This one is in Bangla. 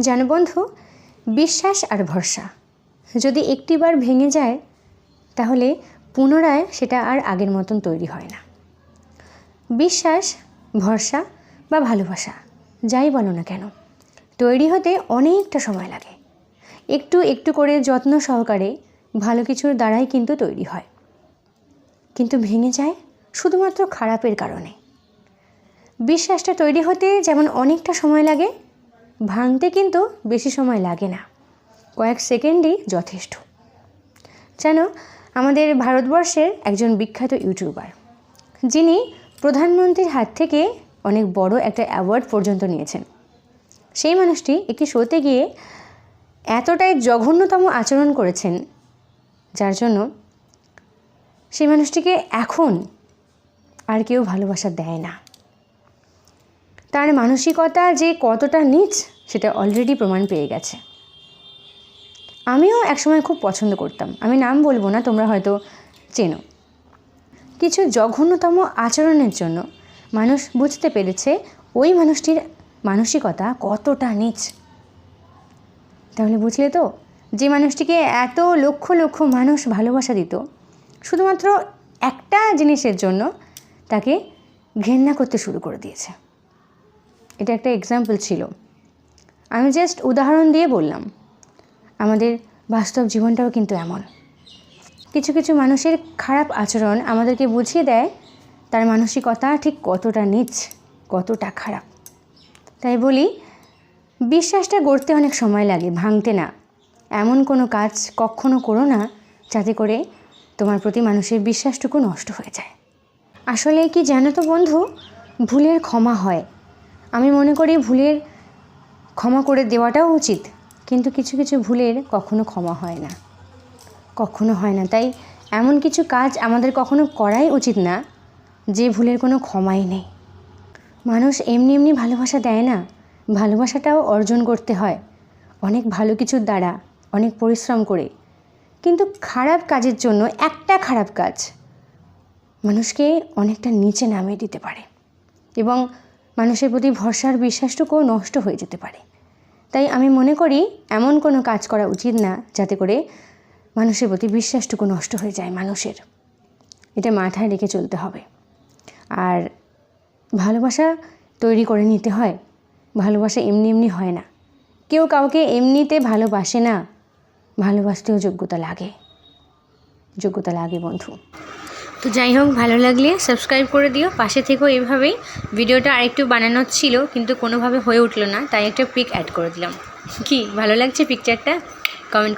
জানো বন্ধু, বিশ্বাস আর ভরসা। যদি একটিবার ভেঙে যায়, তাহলে পুনরায় সেটা আর আগের মতন তৈরি হয় না। বিশ্বাস, ভরসা বা ভালোবাসা, যাই বলো না কেন, তৈরি হতে অনেকটা সময় লাগে। একটু একটু করে যত্ন সহকারে ভালো কিছুর দ্বারাই কিন্তু তৈরি হয়। কিন্তু ভেঙে যায় শুধুমাত্র খারাপের কারণে। বিশ্বাসটা তৈরি হতে যেমন অনেকটা সময় লাগে ভাঙতে কিন্তু বেশি সময় লাগে না। কয়েক সেকেন্ডই যথেষ্ট। যেন আমাদের ভারতবর্ষের একজন বিখ্যাত ইউটিউবার, যিনি প্রধানমন্ত্রীর হাত থেকে অনেক বড় একটা অ্যাওয়ার্ড পর্যন্ত নিয়েছেন। সেই মানুষটি একটি শোতে গিয়ে এতটাই জঘন্যতম আচরণ করেছেন, যার জন্য সেই মানুষটিকে এখন আর কেউ ভালোবাসা দেয় না। তার মানসিকতা যে কতটা নিচ, সেটা অলরেডি প্রমাণ পেয়ে গেছে। আমিও একসময় খুব পছন্দ করতাম। আমি নাম বলব না, তোমরা হয়তো চেনো। কিছু জঘন্যতম আচরণের জন্য মানুষ বুঝতে পেরেছে ওই মানুষটির মানসিকতা কতটা নিচ। তাহলে বুঝলে তো, যে মানুষটিকে এত লক্ষ লক্ষ মানুষ ভালোবাসা দিত, শুধুমাত্র একটা জিনিসের জন্য তাকে ঘেন্না করতে শুরু করে দিয়েছে। এটা একটা এক্সাম্পল ছিল। আমি জাস্ট উদাহরণ দিয়ে বললাম, আমাদের বাস্তব জীবনটাও কিন্তু এমন। কিছু কিছু মানুষের খারাপ আচরণ আমাদেরকে বুঝিয়ে দেয়, তার মানসিকতা ঠিক কতটা নিচ, কতটা খারাপ। তাই বলি, বিশ্বাসটা গড়তে অনেক সময় লাগে, ভাঙতে না। এমন কোনো কাজ কখনো করো না, যাতে করে তোমার প্রতি মানুষের বিশ্বাসটুকু নষ্ট হয়ে যায়। আসলে কি জানো তো বন্ধু, ভুলের ক্ষমা হয়। আমি মনে করি ভুলের ক্ষমা করে দেওয়াটাও উচিত, কিন্তু কিছু কিছু ভুলের কখনো ক্ষমা হয় না। কখনো হয় না। তাই এমন কিছু কাজ আমাদের কখনো করাই উচিত না, যে ভুলের কোনো ক্ষমাই নেই। মানুষ এমনি এমনি ভালোবাসা দেয় না। ভালোবাসাটাও অর্জন করতে হয়। অনেক ভালো কিছুর দ্বারা, অনেক পরিশ্রম করে। কিন্তু খারাপ কাজের জন্য একটা খারাপ কাজ মানুষকে অনেকটা নিচে নামিয়ে দিতে পারে। এবং মানুষের প্রতি ভরসার বিশ্বাসটুকুও নষ্ট হয়ে যেতে পারে। তাই আমি মনে করি এমন কোনো কাজ করা উচিত না, যাতে করে মানুষের প্রতি বিশ্বাসটুকু নষ্ট হয়ে যায় মানুষের। এটা মাথায় রেখে চলতে হবে। আর ভালোবাসা তৈরি করে নিতে হয়। ভালোবাসা এমনি এমনি হয় না। কেউ কাউকে এমনিতে ভালোবাসে না। ভালোবাসতেও যোগ্যতা লাগে। যোগ্যতা লাগে বন্ধু। তো যাই হোক, ভালো লাগলে সাবস্ক্রাইব করে দিও। পাশে থেকেও এভাবেই ভিডিওটা আরেকটু বানানোর ছিল, কিন্তু কোনোভাবে হয়ে উঠল না, তাই একটা পিক অ্যাড করে দিলাম। কি, ভালো লাগছে পিকচারটা কমেন্ট